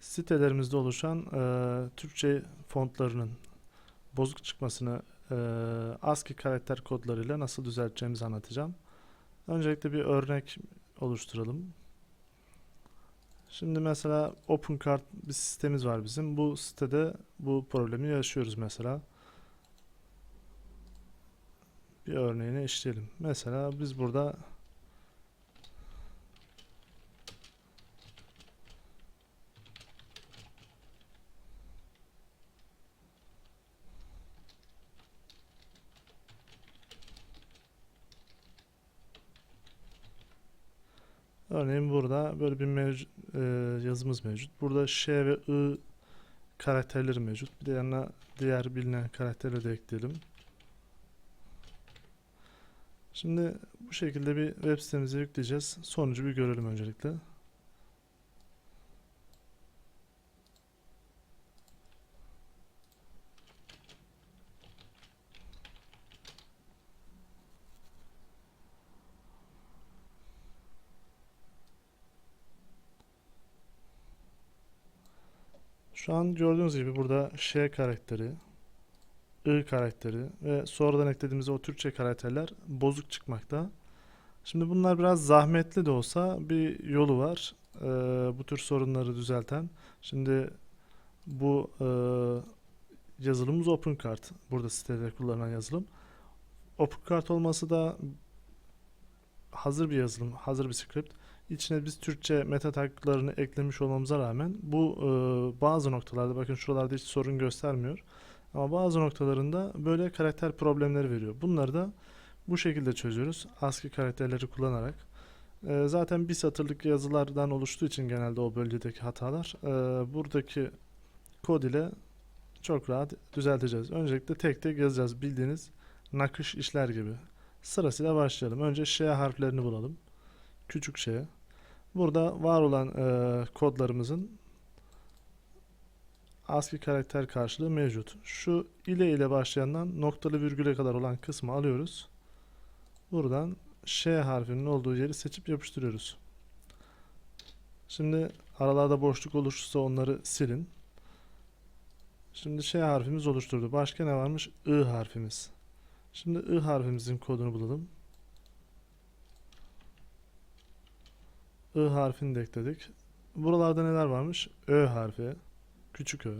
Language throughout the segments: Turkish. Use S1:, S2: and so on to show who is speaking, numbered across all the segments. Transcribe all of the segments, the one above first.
S1: sitelerimizde oluşan e, Türkçe fontlarının bozuk çıkmasını e, ASCII karakter kodlarıyla nasıl düzelteceğimizi anlatacağım. Öncelikle bir örnek oluşturalım. Şimdi mesela OpenCart bir sitemiz var bizim. Bu sitede bu problemi yaşıyoruz mesela. Bir örneğini işleyelim. Mesela biz burada Örneğin burada böyle bir mevcut, e, yazımız mevcut. Burada Ş ve I karakterleri mevcut. Bir de yanına diğer bilinen karakterleri de ekleyelim. Şimdi bu şekilde bir web sitemize yükleyeceğiz. Sonucu bir görelim öncelikle. Şu an gördüğünüz gibi burada Ş karakteri, I karakteri ve sonradan eklediğimiz o Türkçe karakterler bozuk çıkmakta. Şimdi bunlar biraz zahmetli de olsa bir yolu var eee, bu tür sorunları düzelten. Şimdi bu eee, yazılımımız OpenCart. Burada sitede kullanılan yazılım. OpenCart olması da hazır bir yazılım, hazır bir script. İçine biz Türkçe meta taglarını eklemiş olmamıza rağmen bu e, bazı noktalarda bakın şuralarda hiç sorun göstermiyor. Ama bazı noktalarında böyle karakter problemleri veriyor. Bunları da bu şekilde çözüyoruz. ASCII karakterleri kullanarak. E, zaten bir satırlık yazılardan oluştuğu için genelde o bölgedeki hatalar e, buradaki kod ile çok rahat düzelteceğiz. Öncelikle tek tek yazacağız bildiğiniz nakış işler gibi. Sırasıyla başlayalım. Önce Ş harflerini bulalım. Küçük Ş. Burada var olan e, kodlarımızın ASCII karakter karşılığı mevcut. Şu ile ile başlayandan noktalı virgüle kadar olan kısmı alıyoruz. Buradan Ş harfinin olduğu yeri seçip yapıştırıyoruz. Şimdi aralarda boşluk oluşursa onları silin. Şimdi Ş harfimiz oluşturdu. Başka ne varmış? I harfimiz. Şimdi I harfimizin kodunu bulalım. I harfini de ekledik. Buralarda neler varmış? Ö harfi. Küçük Ö.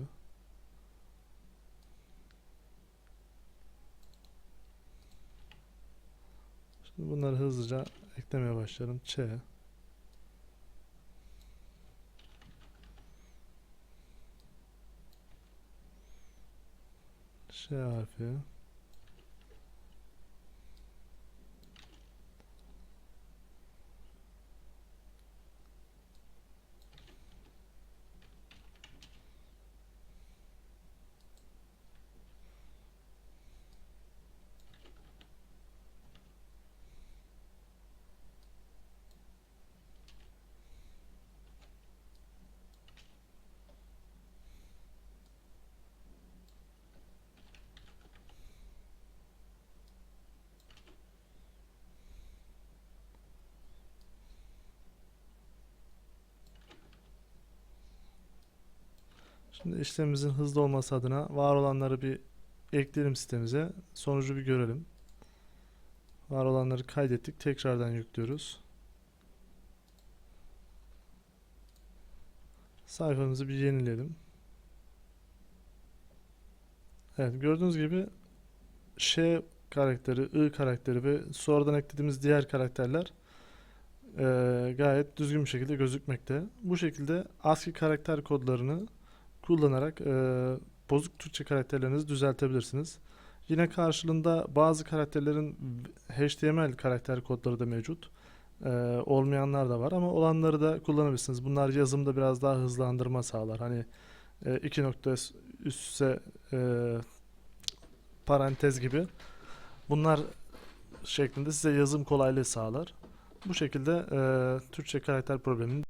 S1: Şimdi bunları hızlıca eklemeye başlayalım. Ç. Ş harfi. Şimdi işlemimizin hızlı olması adına var olanları bir ekleyelim sitemize. Sonucu bir görelim. Var olanları kaydettik. Tekrardan yüklüyoruz. Sayfamızı bir yenileyelim. Evet gördüğünüz gibi Ş karakteri, I karakteri ve sonradan eklediğimiz diğer karakterler eee, gayet düzgün bir şekilde gözükmekte. Bu şekilde ASCII karakter kodlarını kullanarak e, bozuk Türkçe karakterlerinizi düzeltebilirsiniz. Yine karşılığında bazı karakterlerin HTML karakter kodları da mevcut. E, olmayanlar da var ama olanları da kullanabilirsiniz. Bunlar yazımda biraz daha hızlandırma sağlar. Hani e, iki nokta üst üste e, parantez gibi. Bunlar şeklinde size yazım kolaylığı sağlar. Bu şekilde e, Türkçe karakter problemini